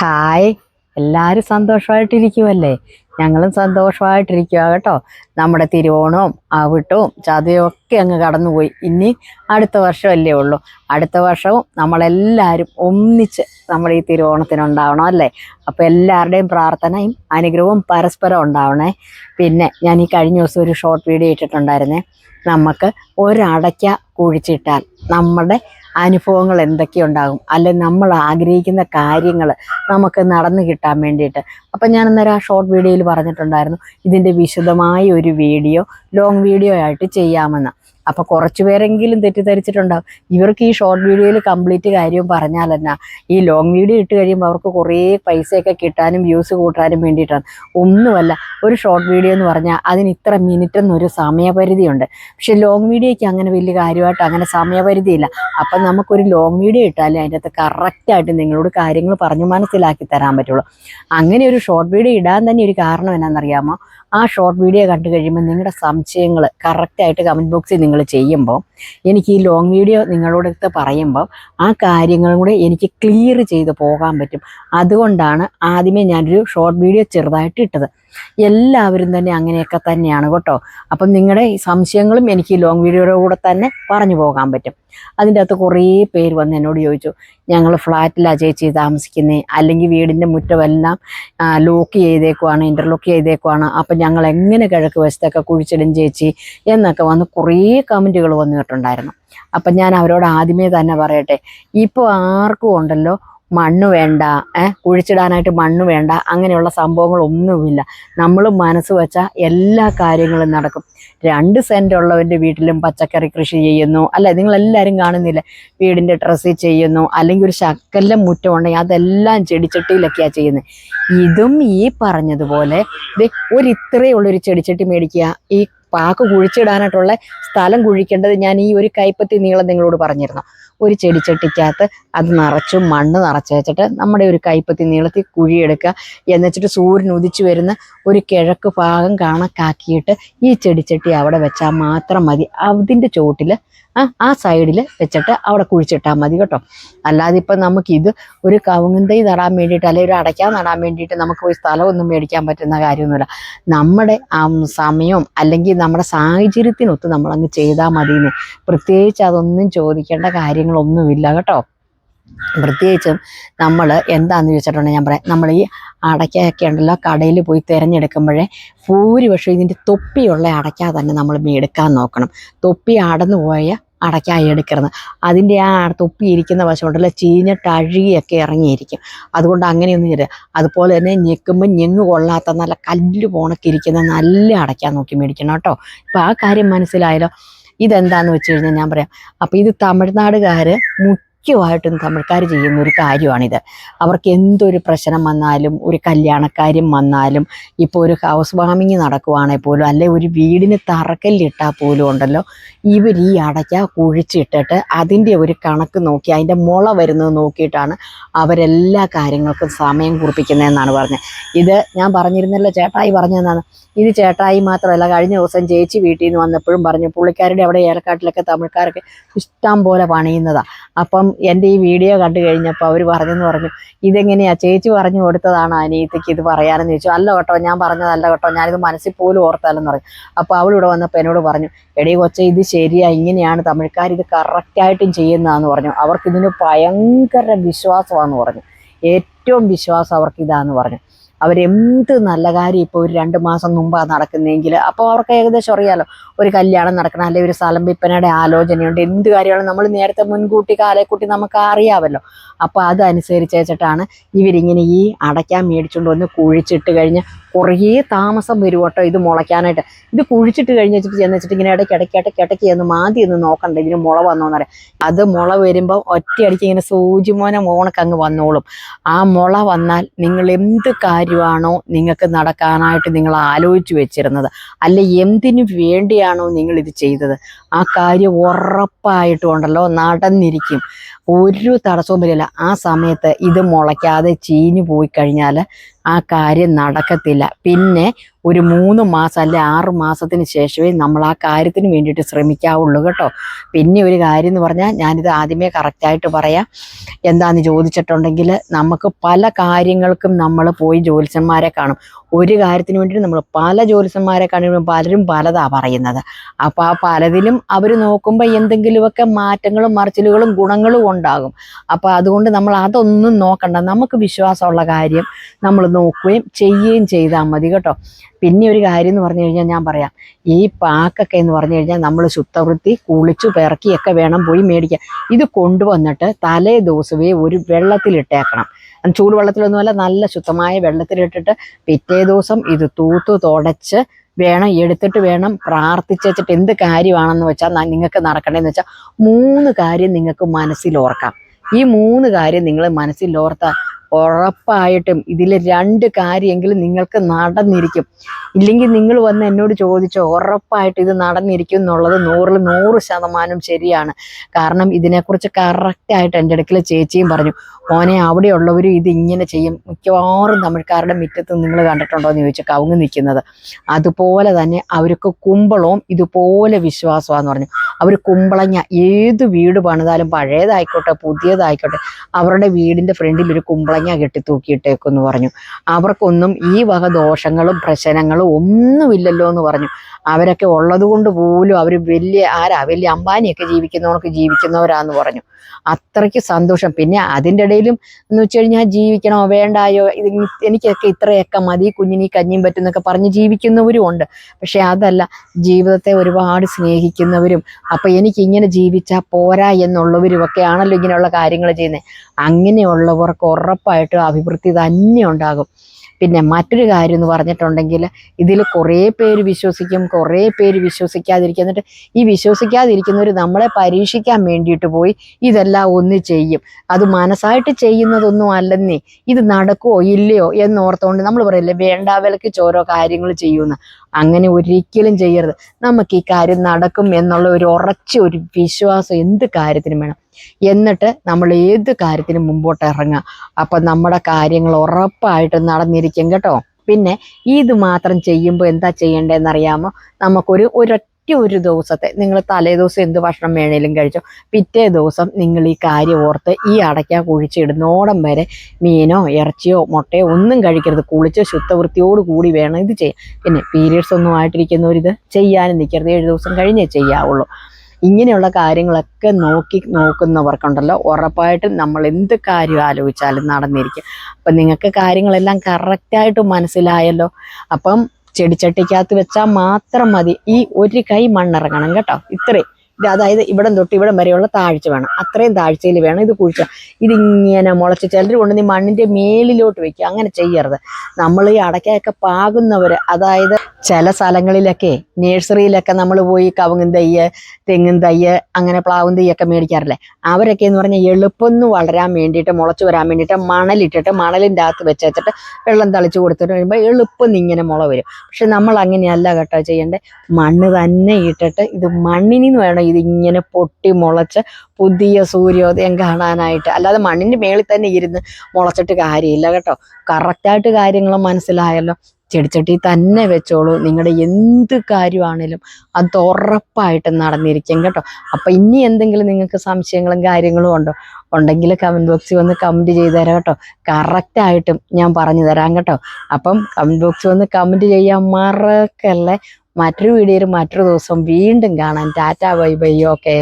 Hi. എല്ലാവരും സന്തോഷമായിട്ടിരിക്കുമല്ലേ ഞങ്ങളും സന്തോഷമായിട്ടിരിക്കുക കേട്ടോ. നമ്മുടെ തിരുവോണവും അവിട്ടവും ചതയും ഒക്കെ അങ്ങ് കടന്നുപോയി. ഇനി അടുത്ത വർഷമല്ലേ ഉള്ളൂ. അടുത്ത വർഷവും നമ്മളെല്ലാവരും ഒന്നിച്ച് നമ്മൾ ഈ തിരുവോണത്തിനുണ്ടാവണം അല്ലേ? അപ്പോൾ എല്ലാവരുടെയും പ്രാർത്ഥനയും അനുഗ്രഹവും പരസ്പരം ഉണ്ടാവണേ. പിന്നെ ഞാൻ ഈ കഴിഞ്ഞ ദിവസം ഒരു ഷോർട്ട് വീഡിയോ ഇട്ടിട്ടുണ്ടായിരുന്നേ. നമുക്ക് ഒരടയ്ക്ക കുഴിച്ചിട്ടാൽ നമ്മുടെ അനുഭവങ്ങൾ എന്തൊക്കെയുണ്ടാകും അല്ലെ നമ്മൾ ആഗ്രഹിക്കുന്ന കാര്യങ്ങൾ നമുക്ക് നടന്നു കിട്ടാൻ വേണ്ടിയിട്ട്. അപ്പം ഞാൻ അന്നേരം ആ ഷോർട്ട് വീഡിയോയിൽ പറഞ്ഞിട്ടുണ്ടായിരുന്നു. ഇതിന്റെ വിശദമായ ഒരു വീഡിയോ ലോങ് വീഡിയോ ആയിട്ട് ചെയ്യാമെന്ന്. അപ്പോൾ കുറച്ചു പേരെങ്കിലും തെറ്റിദ്ധരിച്ചിട്ടുണ്ടാവും. ഇവർക്ക് ഈ ഷോർട്ട് വീഡിയോയിൽ കംപ്ലീറ്റ് കാര്യവും പറഞ്ഞാൽ തന്നെ ഈ ലോങ് വീഡിയോ ഇട്ട് കഴിയുമ്പോൾ അവർക്ക് കുറേ പൈസയൊക്കെ കിട്ടാനും വ്യൂസ് കൂട്ടാനും വേണ്ടിയിട്ടാണ്. ഒന്നുമല്ല ഒരു ഷോർട്ട് വീഡിയോ എന്ന് പറഞ്ഞാൽ അതിന് ഇത്ര മിനിറ്റ് എന്നൊരു സമയപരിധിയുണ്ട്. പക്ഷെ ലോങ് വീഡിയോയ്ക്ക് അങ്ങനെ വലിയ കാര്യമായിട്ട് അങ്ങനെ സമയപരിധിയില്ല. അപ്പം നമുക്കൊരു ലോങ് വീഡിയോ ഇട്ടാലേ അതിന്റെ അകത്ത് കറക്റ്റായിട്ട് നിങ്ങളോട് കാര്യങ്ങൾ പറഞ്ഞു മനസ്സിലാക്കി തരാൻ പറ്റുള്ളൂ. അങ്ങനെ ഒരു ഷോർട്ട് വീഡിയോ ഇടാൻ തന്നെ ഒരു കാരണം എന്നാണെന്നറിയാമോ? ആ ഷോർട്ട് വീഡിയോ കണ്ടു കഴിയുമ്പോൾ നിങ്ങളുടെ സംശയങ്ങൾ കറക്റ്റായിട്ട് കമന്റ് ബോക്സിൽ നിങ്ങൾ ചെയ്യുമ്പോൾ എനിക്ക് ഈ ലോങ് വീഡിയോ നിങ്ങളോടടുത്ത് പറയുമ്പോൾ ആ കാര്യങ്ങളും കൂടെ എനിക്ക് ക്ലിയർ ചെയ്ത് പോകാൻ പറ്റും. അതുകൊണ്ടാണ് ആദ്യമേ ഞാനൊരു ഷോർട്ട് വീഡിയോ ചെറുതായിട്ട് ഇട്ടത്. എല്ലാവരും തന്നെ അങ്ങനെയൊക്കെ തന്നെയാണ് കേട്ടോ. അപ്പം നിങ്ങളുടെ ഈ സംശയങ്ങളും എനിക്ക് ലോങ് വീഡിയോയുടെ കൂടെ തന്നെ പറഞ്ഞു പോകാൻ പറ്റും. അതിന്റെ അകത്ത് കുറേ പേര് വന്ന് എന്നോട് ചോദിച്ചു ഞങ്ങൾ ഫ്ലാറ്റിലാണ് ചേച്ചി താമസിക്കുന്നത് അല്ലെങ്കിൽ വീടിന്റെ മുറ്റമെല്ലാം ലോക്ക് ചെയ്തേക്കുവാണ് ഇന്റർലോക്ക് ചെയ്തേക്കുവാണ്. അപ്പം ഞങ്ങൾ എങ്ങനെ കിഴക്ക് വശത്തൊക്കെ കുഴിച്ചിടും ചേച്ചി? എന്നൊക്കെ വന്ന് കുറേ കമന്റുകൾ വന്നിട്ടുണ്ടായിരുന്നു അപ്പം ഞാൻ അവരോട് ആദ്യമേ തന്നെ പറയട്ടെ ഇപ്പോൾ ആർക്കും ഉണ്ടല്ലോ മണ്ണ് വേണ്ട ഏഹ് കുഴിച്ചിടാനായിട്ട് മണ്ണ് വേണ്ട അങ്ങനെയുള്ള സംഭവങ്ങളൊന്നുമില്ല. നമ്മൾ മനസ്സ് വെച്ചാൽ എല്ലാ കാര്യങ്ങളും നടക്കും. രണ്ട് സെന്റ് ഉള്ളവന്റെ വീട്ടിലും പച്ചക്കറി കൃഷി ചെയ്യുന്നു. അല്ല? നിങ്ങളെല്ലാവരും കാണുന്നില്ല? വീടിന്റെ ഡ്രസ്സിൽ ചെയ്യുന്നു. അല്ലെങ്കിൽ ഒരു ശക്കല്ല മുറ്റം ഉണ്ടെങ്കിൽ അതെല്ലാം ചെടിച്ചട്ടിയിലൊക്കെയാണ് ചെയ്യുന്നത് ഇതും ഈ പറഞ്ഞതുപോലെ ഒരു ഇത്രയേ ഉള്ളൊരു ചെടിച്ചട്ടി മേടിക്കുക. ഈ പാക്ക് കുഴിച്ചിടാനായിട്ടുള്ള സ്ഥലം കുഴിക്കേണ്ടത് ഞാൻ ഈ ഒരു കൈപ്പത്തി നീളം നിങ്ങളോട് പറഞ്ഞിരുന്നു. ഒരു ചെടിച്ചട്ടിക്കകത്ത് അത് നിറച്ചു മണ്ണ് നിറച്ച് വെച്ചിട്ട് നമ്മുടെ ഒരു കൈപ്പത്തി നീളത്തിൽ കുഴിയെടുക്കുക. എന്നുവെച്ചിട്ട് സൂര്യൻ ഉദിച്ചു വരുന്ന ഒരു കിഴക്ക് ഭാഗം കണക്കാക്കിയിട്ട് ഈ ചെടിച്ചട്ടി അവിടെ വെച്ചാൽ മാത്രം മതി. അതിന്റെ ചുവട്ടിൽ ആ സൈഡിൽ വെച്ചിട്ട് അവിടെ കുഴിച്ചിട്ടാൽ മതി കേട്ടോ. അല്ലാതെ ഇപ്പം നമുക്കിത് ഒരു കവുങ്ങന്തൈ നടാൻ വേണ്ടിയിട്ട് അല്ലെങ്കിൽ ഒരു അടയ്ക്കാൻ നടാൻ വേണ്ടിയിട്ട് നമുക്ക് പോയി സ്ഥലമൊന്നും മേടിക്കാൻ പറ്റുന്ന കാര്യമൊന്നുമില്ല. നമ്മുടെ ആ സമയവും അല്ലെങ്കിൽ നമ്മുടെ സാഹചര്യത്തിനൊത്ത് നമ്മളങ്ങ് ചെയ്താൽ മതിയെന്ന്. പ്രത്യേകിച്ച് അതൊന്നും ചോദിക്കേണ്ട കാര്യങ്ങളൊന്നുമില്ല കേട്ടോ. പ്രത്യേകിച്ചും നമ്മൾ എന്താണെന്ന് ചോദിച്ചിട്ടുണ്ടെങ്കിൽ ഞാൻ പറയാം. നമ്മൾ ഈ അടയ്ക്കയൊക്കെ ഉണ്ടല്ലോ കടയിൽ പോയി തിരഞ്ഞെടുക്കുമ്പോഴേ ഭൂരിപക്ഷം ഇതിന്റെ തൊപ്പിയുള്ള അടയ്ക്ക തന്നെ നമ്മൾ എടുക്കാൻ നോക്കണം. തൊപ്പി അടന്നു പോയ അടയ്ക്ക എടുക്കരുത്. അതിന്റെ ആ തൊപ്പി ഇരിക്കുന്ന വശമുണ്ടല്ലോ ചീഞ്ഞിട്ട് അഴുകിയൊക്കെ ഇറങ്ങിയിരിക്കും. അതുകൊണ്ട് അങ്ങനെയൊന്നും ചെയ്യരുത്. അതുപോലെ തന്നെ ഞെക്കുമ്പോൾ ഞെങ്ങ് കൊള്ളാത്ത നല്ല കല്ല് പോണൊക്കെ ഇരിക്കുന്ന നല്ല അടയ്ക്കാൻ നോക്കി മേടിക്കണം കേട്ടോ. ഇപ്പോൾ ആ കാര്യം മനസ്സിലായല്ലോ. ഇതെന്താന്ന് വെച്ച് കഴിഞ്ഞാൽ ഞാൻ പറയാം. അപ്പോൾ ഇത് തമിഴ്നാടുകാർ മുഖ്യമായിട്ടും തമിഴ്ക്കാർ ചെയ്യുന്ന ഒരു കാര്യമാണിത്. അവർക്ക് എന്തൊരു പ്രശ്നം വന്നാലും ഒരു കല്യാണക്കാര്യം വന്നാലും ഇപ്പോൾ ഒരു ഹൗസ് വാമിങ് നടക്കുവാണെങ്കിൽ പോലും അല്ലെ ഒരു വീടിന് തറക്കല്ലിട്ടാൽ പോലും ഉണ്ടല്ലോ ഇവർ ഈ അടയ്ക്ക കുഴിച്ചിട്ടിട്ട് അതിന്റെ ഒരു കണക്ക് നോക്കി അതിന്റെ മുള വരുന്നത് നോക്കിയിട്ടാണ് അവരെല്ലാ കാര്യങ്ങൾക്കും സമയം കുറിപ്പിക്കുന്നതെന്നാണ് പറഞ്ഞത്. ഇത് ഞാൻ പറഞ്ഞിരുന്നല്ലോ ചേട്ടായി പറഞ്ഞതെന്നാണ് ഇത് ചേട്ടായി മാത്രമല്ല കഴിഞ്ഞ ദിവസം ചേച്ചി വീട്ടിൽ നിന്ന് വന്നപ്പോഴും പറഞ്ഞു പുള്ളിക്കാരുടെ അവിടെ ഏലക്കാട്ടിലൊക്കെ തമിഴ്ക്കാരൊക്കെ ഇഷ്ടം പോലെ പണിയുന്നതാണ് അപ്പം എന്റെ ഈ വീഡിയോ കണ്ടു കഴിഞ്ഞപ്പോൾ അവർ പറഞ്ഞെന്ന് പറഞ്ഞു ഇതെങ്ങനെയാ? ചേച്ചി പറഞ്ഞു കൊടുത്തതാണ് അനിയത്തിക്ക് ഇത് പറയാനെന്ന് ചോദിച്ചു. അല്ല കേട്ടോ ഞാൻ പറഞ്ഞതല്ല കേട്ടോ ഞാനിത് മനസ്സിൽ പോലും ഓർത്തല്ലെന്ന് പറഞ്ഞു അപ്പോൾ അവളിവിടെ വന്നപ്പോൾ എന്നോട് പറഞ്ഞു എടീ കൊച്ച ഇത് ശരിയാ ഇങ്ങനെയാണ് തമിഴ്ക്കാർ ഇത് കറക്റ്റായിട്ടും ചെയ്യുന്നതെന്ന് പറഞ്ഞു. അവർക്കിതിന് ഭയങ്കര വിശ്വാസമാണെന്ന് പറഞ്ഞു. ഏറ്റവും വിശ്വാസം അവർക്ക് ഇതാന്ന് പറഞ്ഞു. അവരെന്ത് നല്ല കാര്യം ഇപ്പോൾ ഒരു രണ്ട് മാസം മുമ്പാണ് നടക്കുന്നതെങ്കിൽ അപ്പോൾ അവർക്ക് ഏകദേശം അറിയാലോ ഒരു കല്യാണം നടക്കണം അല്ലെങ്കിൽ ഒരു സ്ഥലം വിൽപ്പനയുടെ ആലോചനയുണ്ട് എന്ത് കാര്യമാണ് നമ്മൾ നേരത്തെ മുൻകൂട്ടി കാലേക്കൂട്ടി നമുക്ക് അറിയാമല്ലോ അപ്പോൾ അതനുസരിച്ച് വെച്ചിട്ടാണ് ഇവരിങ്ങനെ ഈ അടയ്ക്കാൻ മേടിച്ചുകൊണ്ട് വന്ന് കുഴിച്ചിട്ട് കഴിഞ്ഞ് കുറേ താമസം വരും കേട്ടോ ഇത് മുളയ്ക്കാനായിട്ട്. ഇത് കുഴിച്ചിട്ട് കഴിഞ്ഞ് വെച്ചിട്ട് ചെന്ന് വെച്ചിട്ട് ഇങ്ങനെ ഇടയ്ക്ക് ഇടയ്ക്ക് ഇടയ്ക്ക് ഇടയ്ക്ക് ചെന്ന് മാതി ഒന്ന് നോക്കണ്ട. ഇതിന് മുള വന്നോന്നറിയാം അത് മുള വരുമ്പോൾ ഒറ്റയടിക്ക് ഇങ്ങനെ സൂചിമോനെ മോണക്ക് അങ്ങ് വന്നോളും. ആ മുള വന്നാൽ നിങ്ങൾ എന്ത് കാര്യമാണോ നിങ്ങൾക്ക് നടക്കാനായിട്ട് നിങ്ങൾ ആലോചിച്ച് വെച്ചിരുന്നത്. അല്ല എന്തിനു വേണ്ടിയാണോ നിങ്ങൾ ഇത് ചെയ്തത്? ആ കാര്യം ഉറപ്പായിട്ടും ഉണ്ടല്ലോ. നടന്നിരിക്കും. ഒരു തടസ്സവും വരില്ല ആ സമയത്ത് ഇത് മുളയ്ക്കാതെ ചീഞ്ഞു പോയി കഴിഞ്ഞാൽ ആ കാര്യം നടക്കത്തില്ല. പിന്നെ ഒരു മൂന്ന് മാസം അല്ലെ ആറ് മാസത്തിന് ശേഷമേ നമ്മൾ ആ കാര്യത്തിന് വേണ്ടിയിട്ട് ശ്രമിക്കാവുള്ളൂ കേട്ടോ. പിന്നെ ഒരു കാര്യം എന്ന് പറഞ്ഞാൽ ഞാനിത് ആദ്യമേ കറക്റ്റായിട്ട് പറയാം. എന്താണെന്ന് ചോദിച്ചിട്ടുണ്ടെങ്കിൽ നമുക്ക് പല കാര്യങ്ങൾക്കും നമ്മൾ പോയി ജ്യോത്സ്യന്മാരെ കാണും. ഒരു കാര്യത്തിന് വേണ്ടിയിട്ട് നമ്മൾ പല ജ്യോത്സ്യന്മാരെ കാണുമ്പോൾ പലരും പലതാ പറയുന്നത്. അപ്പോൾ ആ പലതിലും അവർ നോക്കുമ്പോൾ എന്തെങ്കിലുമൊക്കെ മാറ്റങ്ങളും മറിച്ചിലുകളും ഗുണങ്ങളും ഉണ്ടാകും. അപ്പോൾ അതുകൊണ്ട് നമ്മൾ അതൊന്നും നോക്കണ്ട. നമുക്ക് വിശ്വാസമുള്ള കാര്യം നമ്മൾ നോക്കുകയും ചെയ്യുകയും ചെയ്താൽ മതി കേട്ടോ. പിന്നെ ഒരു കാര്യം എന്ന് പറഞ്ഞു കഴിഞ്ഞാൽ ഞാൻ പറയാം. ഈ പാക്കൊക്കെ എന്ന് പറഞ്ഞു കഴിഞ്ഞാൽ നമ്മൾ ശുദ്ധവൃത്തി കുളിച്ചു പിറക്കിയൊക്കെ വേണം പോയി മേടിക്കാൻ. ഇത് കൊണ്ടുവന്നിട്ട് തലേ ദിവസമേ ഒരു വെള്ളത്തിലിട്ടേക്കണം. ചൂടുവെള്ളത്തിലൊന്നുമല്ല നല്ല ശുദ്ധമായ വെള്ളത്തിലിട്ടിട്ട് പിറ്റേ ദിവസം ഇത് തൂത്ത് തുടച്ച് വേണം എടുത്തിട്ട് വേണം പ്രാർത്ഥിച്ചിട്ട് എന്ത് കാര്യമാണെന്ന് വെച്ചാൽ നിങ്ങൾക്ക് നടക്കണേന്ന് വെച്ചാൽ മൂന്ന് കാര്യം നിങ്ങൾക്ക് മനസ്സിലോർക്കാം. ഈ മൂന്ന് കാര്യം നിങ്ങൾ മനസ്സിൽ ഓർത്താൽ ഉറപ്പായിട്ടും ഇതിൽ രണ്ട് കാര്യമെങ്കിലും നിങ്ങൾക്ക് നടന്നിരിക്കും. ഇല്ലെങ്കിൽ നിങ്ങൾ വന്ന് എന്നോട് ചോദിച്ചോ ഉറപ്പായിട്ട് ഇത് നടന്നിരിക്കും എന്നുള്ളത് നൂറിൽ നൂറ് ശതമാനം ശരിയാണ്. കാരണം ഇതിനെക്കുറിച്ച് കറക്റ്റായിട്ട് എന്റെ അടുക്കൽ ചേച്ചിയും പറഞ്ഞു മോനെ അവിടെയുള്ളവരും ഇത് ഇങ്ങനെ ചെയ്യും. മിക്കവാറും തമിഴ്ക്കാരുടെ മുറ്റത്ത് നിങ്ങൾ കണ്ടിട്ടുണ്ടോ? എന്ന് ചോദിച്ചു കവുങ്ങ് നിൽക്കുന്നത്. അതുപോലെ തന്നെ അവർക്ക് കുമ്പളവും ഇതുപോലെ വിശ്വാസമാണെന്ന് പറഞ്ഞു. അവർ കുമ്പളങ്ങ ഏത് വീട് പണിതാലും പഴയതായിക്കോട്ടെ പുതിയതായിക്കോട്ടെ അവരുടെ വീടിന്റെ ഫ്രണ്ടിൽ ഒരു കുമ്പളങ്ങ കെട്ടി തൂക്കിയിട്ടേക്കെന്ന് പറഞ്ഞു. അവർക്കൊന്നും ഈ വക ദോഷങ്ങളും പ്രശ്നങ്ങളും ഒന്നുമില്ലല്ലോ എന്ന് പറഞ്ഞു. അവരൊക്കെ ഉള്ളത് കൊണ്ട് പോലും അവർ വലിയ ആരാ വലിയ അംബാനിയൊക്കെ ജീവിക്കുന്നവർക്ക് ജീവിക്കുന്നവരാന്ന് പറഞ്ഞു. അത്രയ്ക്ക് സന്തോഷം. പിന്നെ അതിന്റെ ഇടയിലും എന്ന് വെച്ച് കഴിഞ്ഞാൽ ജീവിക്കണോ വേണ്ടായോ? ഇത് എനിക്കൊക്കെ ഇത്രയൊക്കെ മതി കുഞ്ഞിനി കഞ്ഞിയും പറ്റുന്നൊക്കെ പറഞ്ഞ് ജീവിക്കുന്നവരും ഉണ്ട്. പക്ഷെ അതല്ല ജീവിതത്തെ ഒരുപാട് സ്നേഹിക്കുന്നവരും അപ്പൊ എനിക്ക് ഇങ്ങനെ ജീവിച്ചാൽ പോരാ എന്നുള്ളവരും ഒക്കെ ആണല്ലോ ഇങ്ങനെയുള്ള കാര്യങ്ങൾ ചെയ്യുന്നത്. അങ്ങനെയുള്ളവർക്ക് ഉറപ്പായിട്ടും അഭിവൃദ്ധി തന്നെ ഉണ്ടാകും. പിന്നെ മറ്റൊരു കാര്യം എന്ന് പറഞ്ഞിട്ടുണ്ടെങ്കിൽ ഇതിൽ കുറേ പേര് വിശ്വസിക്കും കുറേ പേര് വിശ്വസിക്കാതിരിക്കും. എന്നിട്ട് ഈ വിശ്വസിക്കാതിരിക്കുന്നവർ നമ്മളെ പരീക്ഷിക്കാൻ വേണ്ടിയിട്ട് പോയി ഇതെല്ലാം ഒന്ന് ചെയ്യും. അത് മനസ്സായിട്ട് ചെയ്യുന്നതൊന്നും അല്ലെന്നേ. ഇത് നടക്കുമോ ഇല്ലയോ എന്നോർത്തുകൊണ്ട് നമ്മൾ പറയില്ലേ വേണ്ടാവിലക്ക് ചോരോ കാര്യങ്ങൾ ചെയ്യുമെന്ന് അങ്ങനെ ഒരിക്കലും ചെയ്യരുത്. നമുക്ക് ഈ കാര്യം നടക്കും എന്നുള്ള ഒരു ഉറച്ച ഒരു വിശ്വാസം എന്ത് കാര്യത്തിനും വേണം. എന്നിട്ട് നമ്മൾ ഏത് കാര്യത്തിനും മുമ്പോട്ട് ഇറങ്ങുക. അപ്പം നമ്മുടെ കാര്യങ്ങൾ ഉറപ്പായിട്ട് നടന്നിരിക്കും കേട്ടോ. പിന്നെ ഇത് മാത്രം ചെയ്യുമ്പോൾ എന്താ ചെയ്യേണ്ടതെന്ന് അറിയാമോ നമുക്കൊരു ഒരൊറ്റ ഒരു ദിവസത്തെ നിങ്ങൾ തലേ ദിവസം എന്ത് ഭക്ഷണം വേണേലും കഴിച്ചോ. പിറ്റേ ദിവസം നിങ്ങൾ ഈ കാര്യം ഓർത്ത് ഈ അടയ്ക്ക കുഴിച്ചിടുന്നോടം വരെ മീനോ ഇറച്ചിയോ മുട്ടയോ ഒന്നും കഴിക്കരുത്. കുളിച്ച് ശുദ്ധവൃത്തിയോട് കൂടി വേണം ഇത് ചെയ്യാൻ. പിന്നെ പീരീഡ്സ് ഒന്നും ആയിട്ടിരിക്കുന്നവരിത് ചെയ്യാനും നിൽക്കരുത് ഏഴ് ദിവസം കഴിഞ്ഞേ ചെയ്യാവുള്ളൂ. ഇങ്ങനെയുള്ള കാര്യങ്ങളൊക്കെ നോക്കി നോക്കുന്നവർക്കുണ്ടല്ലോ. ഉറപ്പായിട്ടും നമ്മൾ എന്ത് കാര്യം ആലോചിച്ചാലും നടന്നിരിക്കും. അപ്പം നിങ്ങൾക്ക് കാര്യങ്ങളെല്ലാം കറക്റ്റായിട്ട് മനസ്സിലായല്ലോ. അപ്പം ചെടിച്ചട്ടിക്കകത്ത് വെച്ചാൽ മാത്രം മതി. ഈ ഒരു കൈ മണ്ണിറങ്ങണം കേട്ടോ. ഇത്രയും ഇത് അതായത് ഇവിടം തൊട്ട് ഇവിടം വരെയുള്ള താഴ്ച വേണം. അത്രയും താഴ്ചയിൽ വേണം ഇത് കുഴിച്ച. ഇതിങ്ങനെ മുളച്ച് ചിലർ കൊണ്ട് നീ മണ്ണിന്റെ മേലിലോട്ട് വെക്കുക. അങ്ങനെ ചെയ്യരുത്. നമ്മൾ ഈ അടയ്ക്കയൊക്കെ പാകുന്നവർ അതായത് ചില സ്ഥലങ്ങളിലൊക്കെ നേഴ്സറിയിലൊക്കെ നമ്മൾ പോയി കവുങ്ങും തയ്യ് തെങ്ങും തയ്യ് അങ്ങനെ പ്ലാവും തയ്യൊക്കെ മേടിക്കാറില്ലേ? അവരൊക്കെ എന്ന് പറഞ്ഞാൽ എളുപ്പമൊന്ന് വളരാൻ വേണ്ടിയിട്ട് മുളച്ച് വരാൻ വേണ്ടിയിട്ട് മണലിട്ടിട്ട് മണലിന്റെ അകത്ത് വെച്ചിട്ട് വെള്ളം തളിച്ച് കൊടുത്തിട്ട് കഴിയുമ്പോൾ എളുപ്പം ഇങ്ങനെ മുള വരും. പക്ഷെ നമ്മൾ അങ്ങനെയല്ല കേട്ടോ ചെയ്യേണ്ടത് മണ്ണ് തന്നെ ഇട്ടിട്ട് ഇത് മണ്ണിനിന്ന് വേണം ഇതിങ്ങനെ പൊട്ടി മുളച്ച് പുതിയ സൂര്യോദയം കാണാനായിട്ട്. അല്ലാതെ മണ്ണിന്റെ മേളിൽ തന്നെ ഇരുന്ന് മുളച്ചിട്ട് കാര്യമില്ല കേട്ടോ. കറക്റ്റായിട്ട് കാര്യങ്ങൾ മനസ്സിലായല്ലോ. ചെടിച്ചട്ടി തന്നെ വെച്ചോളൂ. നിങ്ങളുടെ എന്ത് കാര്യമാണേലും അത് ഉറപ്പായിട്ട് നടന്നിരിക്കും കേട്ടോ. അപ്പം ഇനി എന്തെങ്കിലും നിങ്ങൾക്ക് സംശയങ്ങളും കാര്യങ്ങളും ഉണ്ടോ? ഉണ്ടെങ്കിൽ കമന്റ് ബോക്സിൽ വന്ന് കമന്റ് ചെയ്ത് തരാം കേട്ടോ. കറക്റ്റായിട്ടും ഞാൻ പറഞ്ഞു തരാം കേട്ടോ. അപ്പം കമന്റ് ബോക്സിൽ വന്ന് കമന്റ് ചെയ്യാൻ മറക്കല്ലേ. മറ്റൊരു വീഡിയോയിൽ മറ്റൊരു ദിവസം വീണ്ടും കാണാം. Tata bye bye okay